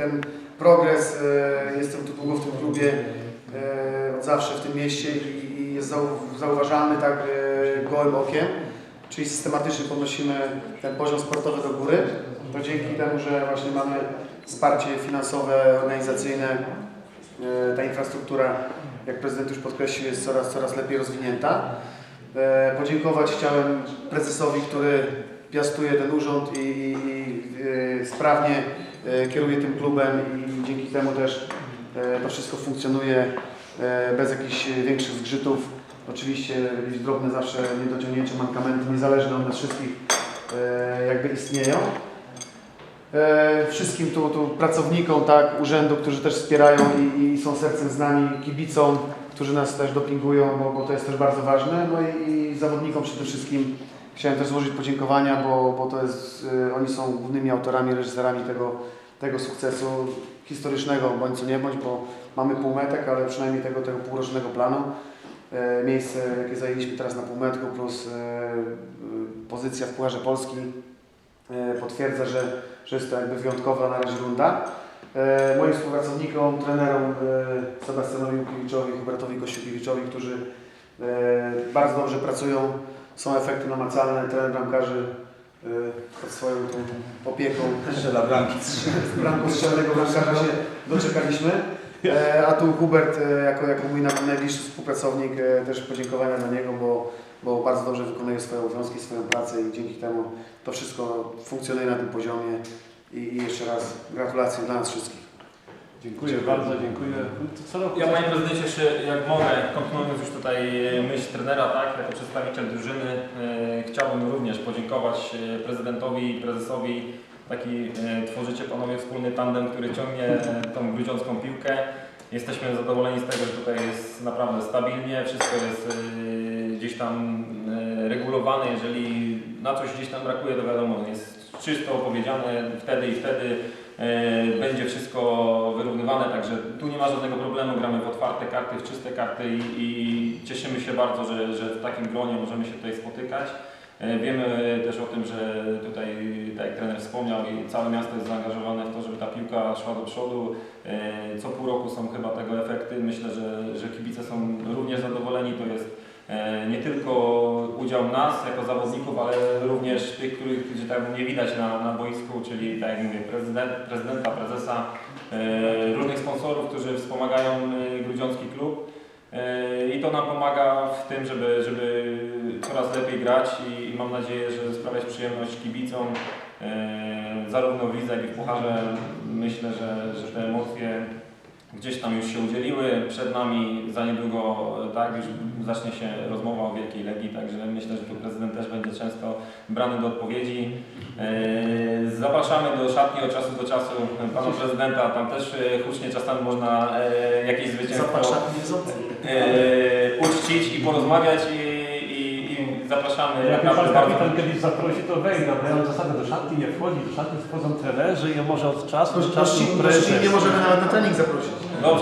Ten progres, e, jestem tu długo w tym klubie, e, od zawsze w tym mieście i, jest zau- zauważalny tak e, gołym okiem, czyli systematycznie podnosimy ten poziom sportowy do góry. To dzięki temu, że właśnie mamy wsparcie finansowe, organizacyjne, ta infrastruktura, jak prezydent już podkreślił, jest coraz, coraz lepiej rozwinięta. Podziękować chciałem prezesowi, który piastuje ten urząd i, i, i e, sprawnie e, kieruje tym klubem i dzięki temu też e, to wszystko funkcjonuje bez jakichś większych zgrzytów. Oczywiście jakieś drobne zawsze niedociągnięcia, mankamenty niezależne od nas wszystkich jakby istnieją. Wszystkim tu, tu pracownikom tak, urzędu, którzy też wspierają i, i są sercem z nami, kibicom, którzy nas też dopingują, bo, bo to jest też bardzo ważne. No i, i zawodnikom przede wszystkim chciałem też złożyć podziękowania, bo, bo to jest, y, oni są głównymi autorami, reżyserami tego, tego sukcesu historycznego, bądź co nie bądź, bo mamy półmetek, ale przynajmniej tego, tego półrocznego planu. E, miejsce, jakie zajęliśmy teraz na półmetku, plus e, y, pozycja w Pucharze Polski e, potwierdza, że, że jest to jakby wyjątkowa na razie runda. E, moim współpracownikom, trenerom e, Sebastianowi Łukiewiczowi, Hubertowi Kościukiewiczowi, którzy e, bardzo dobrze pracują, są efekty namacalne, trener bramkarzy pod swoją tą opieką Strzela bramki. bramką strzelnego bramkarza się doczekaliśmy. E, a tu Hubert e, jako, jako mój na- najbliższy współpracownik e, też podziękowania dla niego, bo, bo bardzo dobrze wykonuje swoje obowiązki, swoją pracę i dzięki temu to wszystko funkcjonuje na tym poziomie. I, i jeszcze raz gratulacje dla nas wszystkich. Dziękuję bardzo, dziękuję. Co roku Ja Panie Prezydencie jeszcze jak mogę, kontynuując już tutaj e, myśl trenera, tak, jako przedstawiciel drużyny, e, chciałbym również podziękować e, prezydentowi i prezesowi. Taki e, tworzycie panowie wspólny tandem, który ciągnie e, tą grudziącką piłkę. Jesteśmy zadowoleni z tego, że tutaj jest naprawdę stabilnie, wszystko jest e, gdzieś tam e, regulowane. Jeżeli na coś gdzieś tam brakuje, to wiadomo, jest czysto opowiedziane wtedy i wtedy. E, będzie wszystko wyrównywane, także tu nie ma żadnego problemu, gramy w otwarte karty, w czyste karty i, i cieszymy się bardzo, że, że w takim gronie możemy się tutaj spotykać. E, Wiemy też o tym, że tutaj, tak jak trener wspomniał, całe miasto jest zaangażowane w to, żeby ta piłka szła do przodu. E, Co pół roku są chyba tego efekty. Myślę, że, że kibice są również zadowoleni. To jest nie tylko nas jako zawodników, ale również tych, których gdzie nie widać na, na boisku, czyli tak jak mówię, prezydent, prezydenta, prezesa, e, różnych sponsorów, którzy wspomagają e, Grudziącki Klub. E, I to nam pomaga w tym, żeby, żeby coraz lepiej grać i, i mam nadzieję, że sprawiać przyjemność kibicom, e, zarówno w lidze, jak i w pucharze. Myślę, że, że te emocje gdzieś tam już się udzieliły. Przed nami za niedługo e, tak, już zacznie się rozmowa o Wielkiej Legii, także myślę, że tu prezydent też będzie często brany do odpowiedzi. E, Zapraszamy do szatni od czasu do czasu pana prezydenta, tam też e, hucznie czasami można jakieś zwycięstwo uczcić i porozmawiać zapraszamy Jak mnie pan kapitan kiedyś zaprosi, to wejdę, bo ja mam zasadę do szatni nie wchodzi, do szatni wchodzą trenerzy i może od czasu do czasu prezes. nie możemy nawet na trening zaprosić. Dobrze.